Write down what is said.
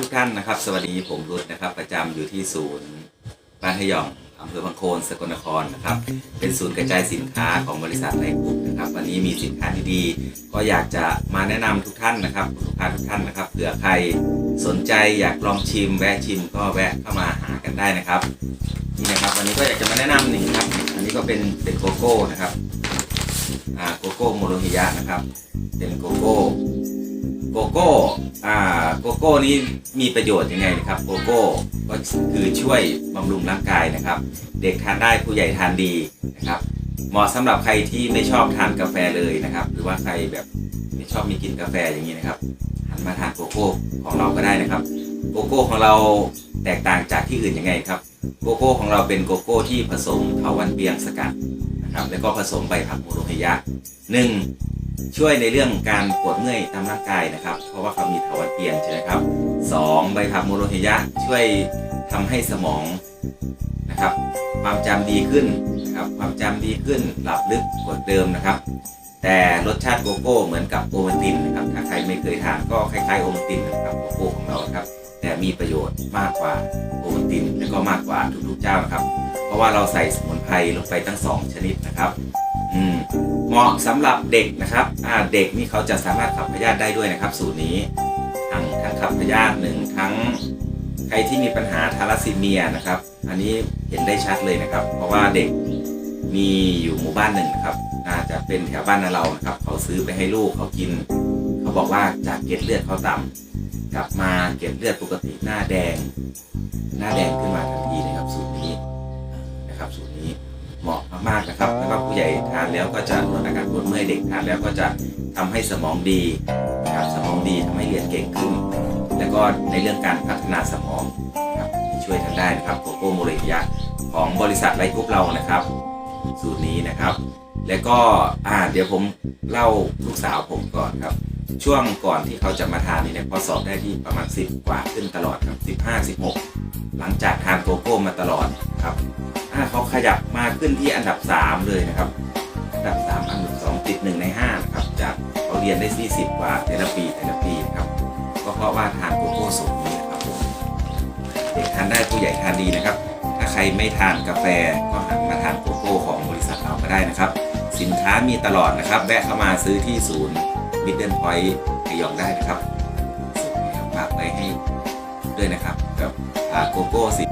ทุกท่านนะครับ สวัสดีผมรุดนะครับ ประจำอยู่ที่ศูนย์บ้านทยองอำเภอบางโคนสกลนครนะครับ เป็นศูนย์กระจายสินค้าของบริษัทไลกรุ๊ปนะครับ วันนี้มีสินค้าดีๆ ก็อยากจะมาแนะนำทุกท่านนะครับลูกค้าทุกท่านนะครับเผื่อใครสนใจอยากลองชิม แวะชิมก็แวะเข้ามาหากันได้นะครับนี่นะครับ วันนี้ก็อยากจะมาแนะนำหนึ่งครับ อันนี้ก็เป็นเป็นโกโก้นะครับ โกโก้โมโรฮิยะนะครับ เป็นโกโก้โกโก้อ่าโกโก้นี้มีประโยชน์ยังไงนะครับโกโก้ก็คือช่วยบำรุงร่างกายนะครับ เด็กทานได้ผู้ใหญ่ทานดีนะครับ เหมาะสำหรับใครที่ไม่ชอบทานกาแฟเลยนะครับ หรือว่าใครแบบไม่ชอบมีกลินกาแฟอย่างนี้นะครับหันมาทานโกโก้ของเราก็ได้นะครับโกโก้ของเราแตกต่างจากที่อื่นยังไงครับโกโก้ของเราเป็นโกโก้ที่ผสมเถาวัลย์เปียงสกัด นะครับแล้วก็ผสมใบผักโมโรเฮยะหนึ่งช่วยในเรื่องการปวดเมื่อยตามร่างกายนะครับ เพราะว่าเขามีเถาวัลย์เปียงใช่ไหมครับสองใบผักโมโรเฮยะช่วยทำให้สมองนะครับความจำดีขึ้นนะครับความจำดีขึ้นหลับลึกกว่าเดิมนะครับ แต่รสชาติโกโก้เหมือนกับโอวัลตินนะครับถ้าใครไม่เคยทานก็คล้ายๆโอวัลตินนะครับโกโก้ของเราครับ แต่มีประโยชน์มากกว่าโอวัลตินและก็มากกว่าทุกๆเจ้านะครับ เพราะว่าเราใส่สมุนไพรลงไปทั้งสองชนิดนะครับอืมเหมาะสำหรับเด็กนะครับอ่าเด็กนี่เขาจะสามารถขับพยาธิได้ด้วยนะครับ สูตรนี้ทั้งทั้งขับพยาธิหนึ่งทั้งใครที่มีปัญหาทาลัสซีเมียนะครับ อันนี้เห็นได้ชัดเลยนะครับ เพราะว่าเด็กมีอยู่หมู่บ้านหนึ่งนะครับน่าจะเป็นแถวบ้านเรานะครับ เขาซื้อไปให้ลูกเขากิน เขาบอกว่าจากเกล็ดเลือดเขาต่ำกลับมาเกล็ดเลือดปกติหน้าแดง หน้าแดงขึ้นมาทันทีนะครับสูตรนี้ นะครับสูตรนี้เหมาะมากๆนะครับแล้วก็ผู้ใหญ่ทานแล้วก็จะลดอาการปวดเมื่อยเด็กทานแล้วก็จะทำให้สมองดีนะครับสมองดีทำให้เรียนเก่งขึ้น แล้วก็ในเรื่องการพัฒนาสมองนะครับช่วยทางได้นะครับโกโก้โมเรยะของบริษัทไลฟ์กรุ๊ปเรานะครับ สูตรนี้นะครับ แล้วก็อ่าเดี๋ยวผมเล่าลูกสาวผมก่อนครับ ช่วงก่อนที่เขาจะมาทานนี่เนี่ยพอสอบได้ที่ประมาณ 10 กว่าขึ้นตลอดครับ 15 16 หลังจากทานโกโก้มาตลอด ครับอ่าเขาขยับมาขึ้นที่อันดับ 3 เลยนะครับ อันดับ 3 อันดับ 2 ติด 1 ใน5นะครับจากเขาเรียนได้ 40 กว่าแต่ละปีแต่ละปีนะครับ ก็เพราะว่าทานโกโก้สูตรนี้นะครับผมเด็กทานได้ผู้ใหญ่ทานดีนะครับ ถ้าใครไม่ทานกาแฟก็หันมาทานโกโก้ของบริษัทเราก็ได้นะครับ สินค้ามีตลอดนะครับแวะเข้ามาซื้อที่ศูนย์มิดเดิลพอยต์ระยองได้นะครับฝากไว้ให้ด้วยนะครับกับโกโก้สิ